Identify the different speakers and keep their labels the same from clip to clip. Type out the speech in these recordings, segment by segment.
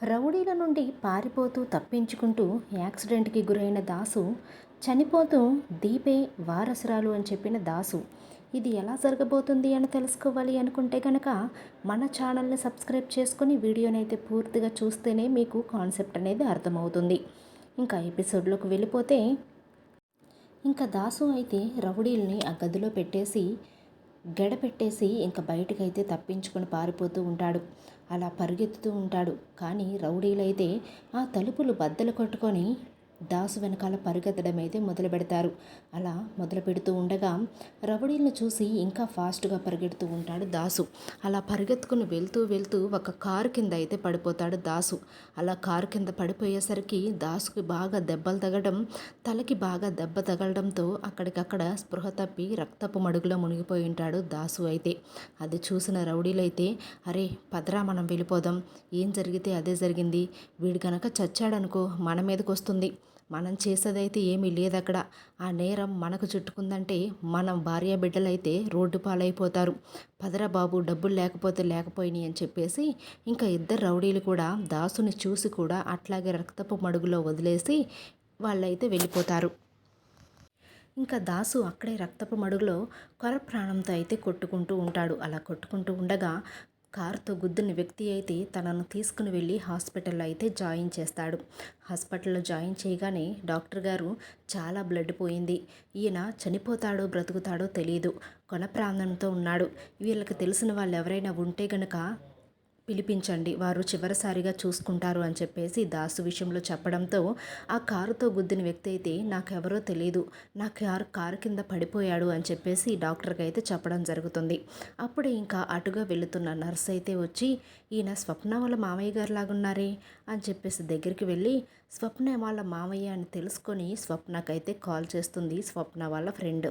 Speaker 1: రౌడీల నుండి పారిపోతూ తప్పించుకుంటూ యాక్సిడెంట్కి గురైన దాసు చనిపోతూ దీపే వారసురాలు అని చెప్పిన దాసు ఇది ఎలా జరగబోతుంది అని తెలుసుకోవాలి అనుకుంటే కనుక మన ఛానల్ని సబ్స్క్రైబ్ చేసుకుని వీడియోని అయితే పూర్తిగా చూస్తేనే మీకు కాన్సెప్ట్ అనేది అర్థమవుతుంది. ఇంకా ఎపిసోడ్లోకి వెళ్ళిపోతే ఇంకా దాసు అయితే రౌడీల్ని ఆ గదిలో పెట్టేసి గడపెట్టేసి ఇంకా బయటకైతే తప్పించుకొని పారిపోతూ ఉంటాడు. అలా పరిగెత్తుతూ ఉంటాడు. కానీ రౌడీలైతే ఆ తలుపులు బద్దలు కొట్టుకొని దాసు వెనకాల పరిగెత్తడం అయితే మొదలు పెడతారు. అలా మొదలు పెడుతూ ఉండగా రౌడీలను చూసి ఇంకా ఫాస్ట్గా పరిగెడుతూ ఉంటాడు దాసు. అలా పరిగెత్తుకుని వెళ్తూ వెళ్తూ ఒక కారు కింద అయితే పడిపోతాడు దాసు. అలా కారు కింద పడిపోయేసరికి దాసుకి బాగా దెబ్బలు తగడం తలకి బాగా దెబ్బ తగలడంతో అక్కడికక్కడ స్పృహ తప్పి రక్తపు మడుగులో మునిగిపోయి ఉంటాడు దాసు అయితే. అది చూసిన రౌడీలైతే అరే పదరా మనం వెళ్ళిపోదాం. ఏం జరిగితే అదే జరిగింది. వీడు గనక చచ్చాడనుకో మన మీదకి వస్తుంది మనం చేసేదైతే ఏమీ లేదు అక్కడ ఆ నేరం మనకు చుట్టుకుందంటే మనం భార్య బిడ్డలైతే రోడ్డు పాలైపోతారు. పదరా బాబు డబ్బులు లేకపోతే లేకపోయినాయి అని చెప్పేసి ఇంకా ఇద్దరు రౌడీలు కూడా దాసుని చూసి కూడా అట్లాగే రక్తపు మడుగులో వదిలేసి వాళ్ళైతే వెళ్ళిపోతారు. ఇంకా దాసు అక్కడే రక్తపు మడుగులో కొర ప్రాణంతో అయితే కొట్టుకుంటూ ఉంటాడు. అలా కొట్టుకుంటూ ఉండగా కారుతో గుద్దిన వ్యక్తి అయితే తనను తీసుకుని వెళ్ళి హాస్పిటల్లో అయితే జాయిన్ చేస్తాడు. హాస్పిటల్లో జాయిన్ చేయగానే డాక్టర్ గారు చాలా బ్లడ్ పోయింది. ఈయన చనిపోతాడో బ్రతుకుతాడో తెలియదు కొన ప్రాంతంతో ఉన్నాడు. వీళ్ళకి తెలిసిన వాళ్ళు ఎవరైనా ఉంటే గనక పిలిపించండి. వారు చివరిసారిగా చూసుకుంటారు అని చెప్పేసి దాసు విషయంలో చెప్పడంతో ఆ కారుతో గుద్దిన వ్యక్తి అయితే నాకెవరో తెలియదు నా కారు కారు కింద పడిపోయాడు అని చెప్పేసి డాక్టర్కి అయితే చెప్పడం జరుగుతుంది. అప్పుడే ఇంకా అటుగా వెళుతున్న నర్స్ అయితే వచ్చి ఈయన స్వప్న వాళ్ళ మామయ్య గారు లాగున్నారే? అని చెప్పేసి దగ్గరికి వెళ్ళి స్వప్న వాళ్ళ మామయ్య అని తెలుసుకొని స్వప్నకైతే కాల్ చేస్తుంది స్వప్న వాళ్ళ ఫ్రెండ్.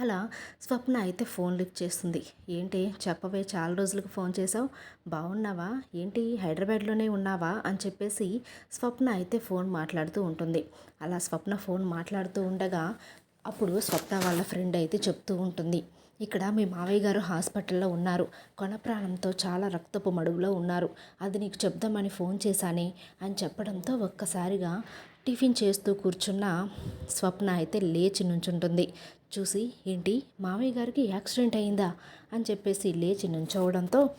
Speaker 1: అలా స్వప్న అయితే ఫోన్ లిఫ్ట్ చేస్తుంది. ఏంటి? చెప్పవే చాలా రోజులకు ఫోన్ చేసావు బాగున్నావా ఏంటి? హైదరాబాద్లోనే ఉన్నావా? అని చెప్పేసి స్వప్న అయితే ఫోన్ మాట్లాడుతూ ఉంటుంది. అలా స్వప్న ఫోన్ మాట్లాడుతూ ఉండగా అప్పుడు స్వప్న వాళ్ళ ఫ్రెండ్ అయితే చెప్తూ ఉంటుంది. ఇక్కడ మీ మావయ్య గారు హాస్పిటల్లో ఉన్నారు. కొన ప్రాణంతో చాలా రక్తపు మడుగులో ఉన్నారు. అది నీకు చెప్దామని ఫోన్ చేశానే అని చెప్పడంతో ఒక్కసారిగా టిఫిన్ చేస్తూ కూర్చున్న స్వప్న అయితే లేచి నుంచుంటుంది. చూసి ఏంటి మామయ్య గారికి యాక్సిడెంట్ అయిందా? అని చెప్పేసి లేచి నుంచోవడంతో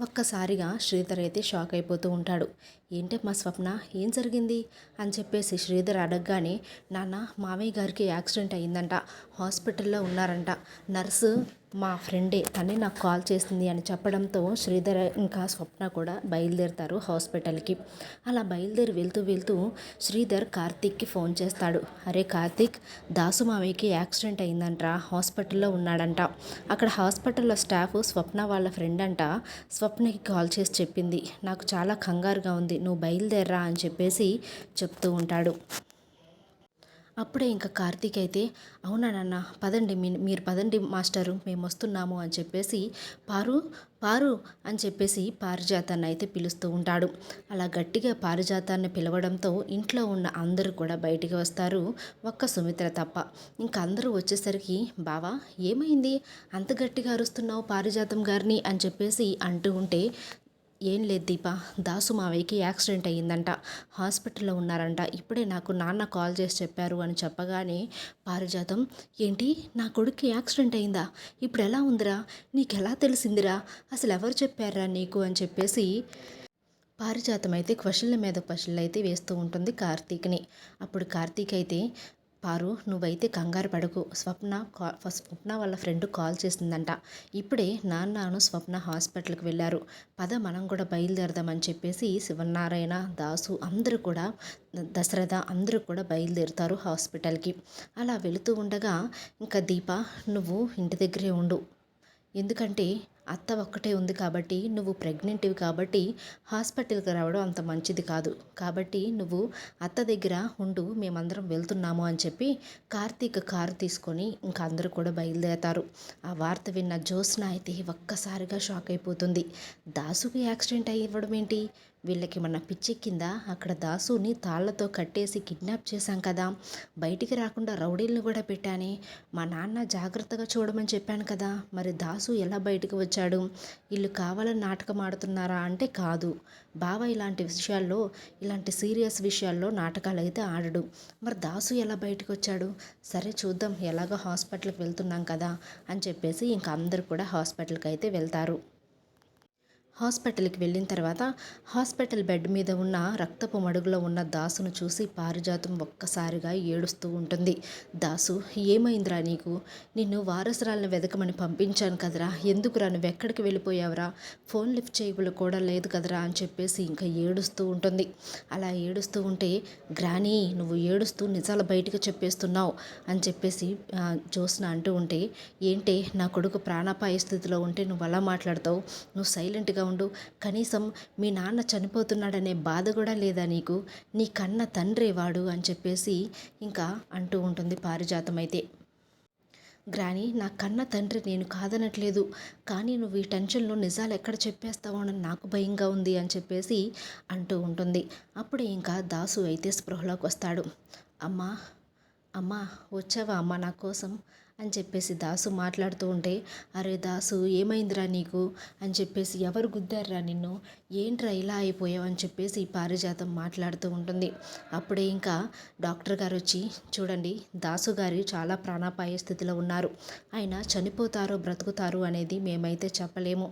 Speaker 1: ఒక్కసారిగా శ్రీధర్ అయితే షాక్ అయిపోతూ ఉంటాడు. ఏంటే మా స్వప్న ఏం జరిగింది? అని చెప్పేసి శ్రీధర్ అడగగానే నాన్న మామయ్య గారికి యాక్సిడెంట్ అయిందంట హాస్పిటల్లో ఉన్నారంట. నర్సు మా ఫ్రెండే తనే నాకు కాల్ చేసింది అని చెప్పడంతో శ్రీధర్ ఇంకా స్వప్న కూడా బయలుదేరుతారు హాస్పిటల్కి. అలా బయలుదేరి వెళ్తూ వెళ్తూ శ్రీధర్ కార్తీక్కి ఫోన్ చేస్తాడు. అరే కార్తీక్ దాసు మావయ్యకి యాక్సిడెంట్ అయిందంట హాస్పిటల్లో ఉన్నాడంట. అక్కడ హాస్పిటల్లో స్టాఫ్ స్వప్న వాళ్ళ ఫ్రెండ్ అంట. స్వప్నకి కాల్ చేసి చెప్పింది. నాకు చాలా కంగారుగా ఉంది నువ్వు బయలుదేరరా అని చెప్పేసి చెప్తూ ఉంటాడు. అప్పుడే ఇంకా కార్తీక్ అయితే అవునా నాన్న పదండి మీ మీరు పదండి మాస్టరు మేము వస్తున్నాము అని చెప్పేసి పారు పారు అని చెప్పేసి పారిజాతాన్ని అయితే పిలుస్తూ ఉంటాడు. అలా గట్టిగా పారిజాతాన్ని పిలవడంతో ఇంట్లో ఉన్న అందరూ కూడా బయటికి వస్తారు ఒక్క సుమిత్ర తప్ప. ఇంకా అందరూ వచ్చేసరికి బావా ఏమైంది? అంత గట్టిగా అరుస్తున్నావు పారిజాతం గారిని అని చెప్పేసి అంటూ ఉంటే ఏం లేదు దీప దాసు మావయ్యకి యాక్సిడెంట్ అయ్యిందంట. హాస్పిటల్లో ఉన్నారంట. ఇప్పుడే నాకు నాన్న కాల్ చేసి చెప్పారు అని చెప్పగానే పారిజాతం ఏంటి నా కొడుక్కి యాక్సిడెంట్ అయిందా ఇప్పుడు ఎలా ఉందిరా? నీకు ఎలా తెలిసిందిరా? అసలు ఎవరు చెప్పారా నీకు? అని చెప్పేసి పారిజాతం అయితే క్వశ్చన్ల మీద క్వశ్చన్లు అయితే వేస్తూ ఉంటుంది కార్తీక్ని. అప్పుడు కార్తీక్ అయితే పారు నువ్వైతే కంగారు పడకు. స్వప్న కా స్వప్న వాళ్ళ ఫ్రెండ్ కాల్ చేసిందంట. ఇప్పుడే నాన్నను స్వప్న హాస్పిటల్కి వెళ్ళారు. పద మనం కూడా బయలుదేరదామని చెప్పేసి శివనారాయణ దాసు అందరూ కూడా దశరథ అందరూ కూడా బయలుదేరుతారు హాస్పిటల్కి. అలా వెళుతూ ఉండగా ఇంకా దీప నువ్వు ఇంటి దగ్గరే ఉండు. ఎందుకంటే అత్త ఒక్కటే ఉంది కాబట్టి నువ్వు ప్రెగ్నెంట్వి కాబట్టి హాస్పిటల్కి రావడం అంత మంచిది కాదు. కాబట్టి నువ్వు అత్త దగ్గర ఉండు మేమందరం వెళ్తున్నాము అని చెప్పి కార్తీక్ కారు తీసుకొని ఇంకా అందరూ కూడా బయలుదేరతారు. ఆ వార్త విన్న జ్యోత్స్న అయితే ఒక్కసారిగా షాక్ అయిపోతుంది. దాసుకి యాక్సిడెంట్ అయ్యి ఇవ్వడం ఏంటి? వీళ్ళకి మన పిచ్చి కింద అక్కడ దాసుని తాళ్ళతో కట్టేసి కిడ్నాప్ చేశాం కదా. బయటికి రాకుండా రౌడీలను కూడా పెట్టానే. మా నాన్న జాగ్రత్తగా చూడమని చెప్పాను కదా. మరి దాసు ఎలా బయటకు వచ్చాడు? వీళ్ళు కావాలని నాటకం ఆడుతున్నారా అంటే కాదు. బావ ఇలాంటి విషయాల్లో ఇలాంటి సీరియస్ విషయాల్లో నాటకాలు అయితే ఆడడు. మరి దాసు ఎలా బయటకు వచ్చాడు? సరే చూద్దాం ఎలాగో హాస్పిటల్కి వెళ్తున్నాం కదా అని చెప్పేసి ఇంకా అందరూ కూడా హాస్పిటల్కి అయితే వెళ్తారు. హాస్పిటల్కి వెళ్ళిన తర్వాత హాస్పిటల్ బెడ్ మీద ఉన్న రక్తపు మడుగులో ఉన్న దాసును చూసి పారిజాతం ఒక్కసారిగా ఏడుస్తూ ఉంటుంది. దాసు ఏమైందిరా నీకు? నిన్ను వారసురాలను వెతకమని పంపించాను కదరా. ఎందుకురా? నువ్వు ఎక్కడికి వెళ్ళిపోయావురా? ఫోన్ లిఫ్ట్ చేయబులు కూడా లేదు కదరా? అని చెప్పేసి ఇంకా ఏడుస్తూ ఉంటుంది. అలా ఏడుస్తూ ఉంటే గ్రానీ నువ్వు ఏడుస్తూ నిజాలు బయటకు చెప్పేస్తున్నావు అని చెప్పేసి జోస్న అంటూ ఉంటే ఏంటే నా కొడుకు ప్రాణాపాయ స్థితిలో ఉంటే నువ్వు అలా మాట్లాడతావు? నువ్వు సైలెంట్గా ఉండు. కనీసం మీ నాన్న చనిపోతున్నాడనే బాధ కూడా లేదా నీకు? నీ కన్న తండ్రే వాడు అని చెప్పేసి ఇంకా అంటూ ఉంటుంది పారిజాతం అయితే గ్రాని నా కన్న తండ్రి నేను కాదనట్లేదు. కానీ నువ్వు ఈ టెన్షన్లో నిజాలు ఎక్కడ చెప్పేస్తావో అని నాకు భయంగా ఉంది అని చెప్పేసి అంటూ ఉంటుంది. అప్పుడు ఇంకా దాసు అయితే స్పృహలోకి వస్తాడు. అమ్మా అమ్మా వచ్చావా అమ్మా నా కోసం? అని చెప్పేసి దాసు మాట్లాడుతూ ఉంటే అరే దాసు ఏమైందిరా నీకు? అని చెప్పేసి ఎవరు గుద్దారురా నిన్ను? ఏంట్రా ఇలా అయిపోయావు? అని చెప్పేసి పారిజాతం మాట్లాడుతూ ఉంటుంది. అప్పుడే ఇంకా డాక్టర్ గారు వచ్చి చూడండి దాసు గారు చాలా ప్రాణాపాయ స్థితిలో ఉన్నారు. ఆయన చనిపోతారో బ్రతుకుతారు అనేది మేమైతే చెప్పలేము.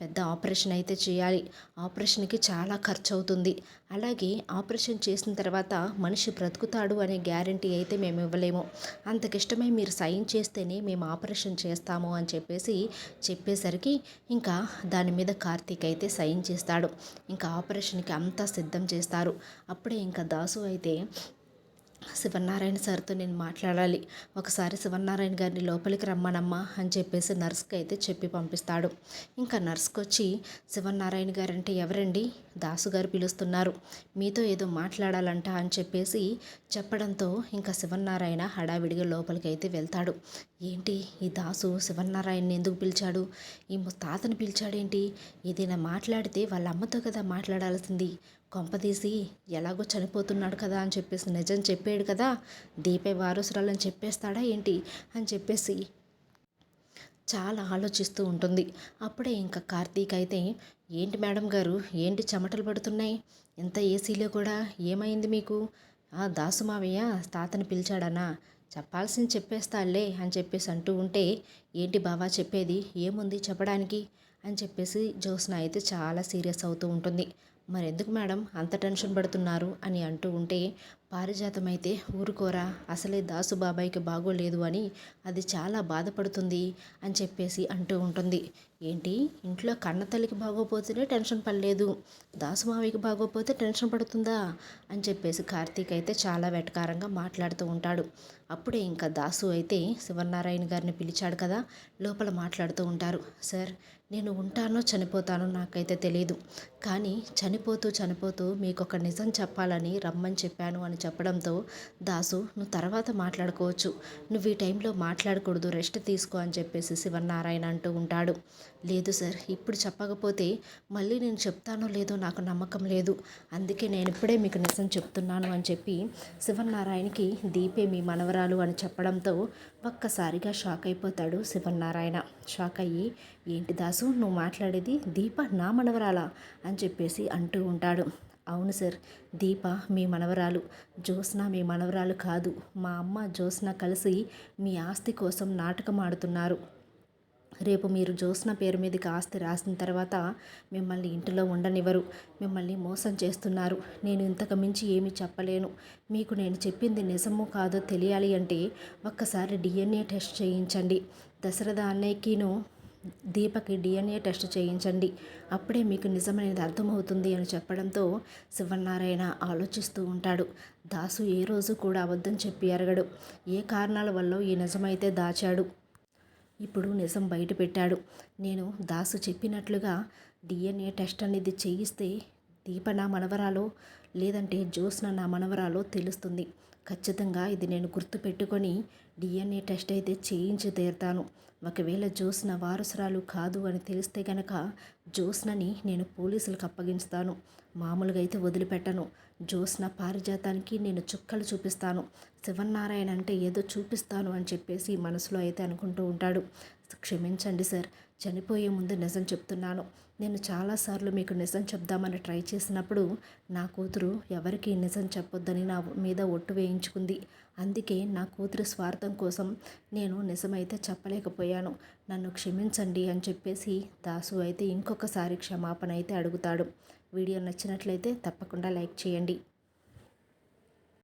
Speaker 1: పెద్ద ఆపరేషన్ అయితే చేయాలి. ఆపరేషన్కి చాలా ఖర్చు అవుతుంది అలాగే ఆపరేషన్ చేసిన తర్వాత మనిషి బ్రతుకుతాడు అనే గ్యారంటీ అయితే మేము ఇవ్వలేము. అంతకిష్టమై మీరు సైన్ చేస్తేనే మేము ఆపరేషన్ చేస్తాము అని చెప్పేసి చెప్పేసరికి ఇంకా దాని మీద కార్తీక్ అయితే సైన్ చేస్తాడు. ఇంకా ఆపరేషన్కి అంతా సిద్ధం చేస్తారు. అప్పుడే ఇంకా దాసు అయితే శివనారాయణ సార్తో నేను మాట్లాడాలి. ఒకసారి శివనారాయణ గారిని లోపలికి రమ్మనమ్మా అని చెప్పేసి నర్స్కి అయితే చెప్పి పంపిస్తాడు. ఇంకా నర్స్కి వచ్చి శివనారాయణ గారంటే ఎవరండి? దాసు గారు పిలుస్తున్నారు. మీతో ఏదో మాట్లాడాలంట అని చెప్పేసి చెప్పడంతో ఇంకా శివనారాయణ హడావిడిగా లోపలికి అయితే వెళ్తాడు. ఏంటి ఈ దాసు శివనారాయణని ఎందుకు పిలిచాడు? ఈ తాతను తాతని పిలిచాడేంటి? ఏదైనా మాట్లాడితే వాళ్ళ అమ్మతో కదా మాట్లాడాల్సింది. కొంపదీసి ఎలాగో చనిపోతున్నాడు కదా అని చెప్పేసి నిజం చెప్పాడు కదా. దీపే వారసురాలని చెప్పేస్తాడా ఏంటి? అని చెప్పేసి చాలా ఆలోచిస్తూ ఉంటుంది. అప్పుడే ఇంకా కార్తీక్ అయితే ఏంటి మేడం గారు ఏంటి చెమటలు పడుతున్నాయి? ఇంత ఏసీలో కూడా ఏమైంది మీకు? ఆ దాసు మావయ్య తాతని పిలిచాడనా? చెప్పాల్సింది చెప్పేస్తాలే అని చెప్పేసి అంటూ ఉంటే ఏంటి బావా చెప్పేది? ఏముంది చెప్పడానికి? అని చెప్పేసి జ్యోత్స్న అయితే చాలా సీరియస్ అవుతూ ఉంటుంది. మరెందుకు మేడం అంత టెన్షన్ పడుతున్నారు అని అంటూ ఉంటే పారిజాతం అయితే ఊరుకోరా అసలే దాసు బాబాయ్కి బాగోలేదు అని అది చాలా బాధపడుతుంది అని చెప్పేసి అంటూ ఉంటుంది. ఏంటి? ఇంట్లో కన్న తల్లికి బాగోపోతేనే టెన్షన్ పడలేదు దాసు బాగోపోతే టెన్షన్ పడుతుందా అని చెప్పేసి కార్తీక్ అయితే చాలా వెటకారంగా మాట్లాడుతూ ఉంటాడు. అప్పుడే ఇంకా దాసు అయితే శివనారాయణ గారిని పిలిచాడు కదా లోపల మాట్లాడుతూ ఉంటారు. సార్ నేను ఉంటానో చనిపోతానో నాకైతే తెలియదు కానీ చని చనిపోతూ చనిపోతూ మీకు ఒక నిజం చెప్పాలని రమ్మని చెప్పాను అని చెప్పడంతో దాసు నువ్వు తర్వాత మాట్లాడుకోవచ్చు. నువ్వు ఈ టైంలో మాట్లాడకూడదు రెస్ట్ తీసుకో అని చెప్పేసి శివనారాయణ అంటూ ఉంటాడు. లేదు సార్ ఇప్పుడు చెప్పకపోతే మళ్ళీ నేను చెప్తానో లేదో నాకు నమ్మకం లేదు. అందుకే నేను ఇప్పుడే మీకు నిజం చెప్తున్నాను అని చెప్పి శివనారాయణకి దీపే మీ మనవరాలు అని చెప్పడంతో ఒక్కసారిగా షాక్ అయిపోతాడు శివనారాయణ షాక్ అయ్యి ఏంటి దాసు నువ్వు మాట్లాడేది దీప నా మనవరాలా? అని చెప్పేసి అంటూ ఉంటాడు. అవును సార్ దీప మీ మనవరాలు. జ్యోత్స్న మీ మనవరాలు కాదు. మా అమ్మ జ్యోత్స్న కలిసి మీ ఆస్తి కోసం నాటకం ఆడుతున్నారు. రేపు మీరు జ్యోత్స్న పేరు మీదకి ఆస్తి రాసిన తర్వాత మిమ్మల్ని ఇంటిలో ఉండనివ్వరు. మిమ్మల్ని మోసం చేస్తున్నారు. నేను ఇంతకు మించి ఏమీ చెప్పలేను. మీకు నేను చెప్పింది నిజమో కాదో తెలియాలి అంటే ఒక్కసారి డిఎన్ఏ టెస్ట్ చేయించండి. దశరథ అన్నయ్యకిను దీపకి డిఎన్ఏ టెస్ట్ చేయించండి. అప్పుడే మీకు నిజమనేది అర్థమవుతుంది అని చెప్పడంతో శివనారాయణ ఆలోచిస్తూ ఉంటాడు. దాసు ఏ రోజు కూడా అబద్ధం చెప్పి ఎరగడు. ఏ కారణాల వల్ల ఈ నిజమైతే దాచాడు? ఇప్పుడు నిజం బయట పెట్టాడు. నేను దాసు చెప్పినట్లుగా డిఎన్ఏ టెస్ట్ అనేది చేయిస్తే దీప నా మనవరాలో లేదంటే జ్యోత్స్న నా మనవరాలో తెలుస్తుంది. ఖచ్చితంగా ఇది నేను గుర్తుపెట్టుకొని డిఎన్ఏ టెస్ట్ అయితే చేయించి తీరుతాను. ఒకవేళ జోస్న వారసురాలు కాదు అని తెలిస్తే గనక జోస్నని నేను పోలీసులకు అప్పగించుతాను. మామూలుగా అయితే వదిలిపెట్టను. జోస్న పారిజాతానికి నేను చుక్కలు చూపిస్తాను. శివనారాయణ అంటే ఏదో చూపిస్తాను అని చెప్పేసి మనసులో అయితే అనుకుంటూ ఉంటాడు. క్షమించండి సార్ చనిపోయే ముందు నిజం చెప్తున్నాను. నేను చాలాసార్లు మీకు నిజం చెప్దామని ట్రై చేసినప్పుడు నా కూతురు ఎవరికి నిజం చెప్పొద్దని నా మీద ఒట్టు వేయించుకుంది. అందుకే నా కూతురు స్వార్థం కోసం నేను నిజమైతే చెప్పలేకపోయాను. నన్ను క్షమించండి అని చెప్పేసి దాసు అయితే ఇంకొకసారి క్షమాపణ అయితే అడుగుతాడు. వీడియో నచ్చినట్లయితే తప్పకుండా లైక్ చేయండి.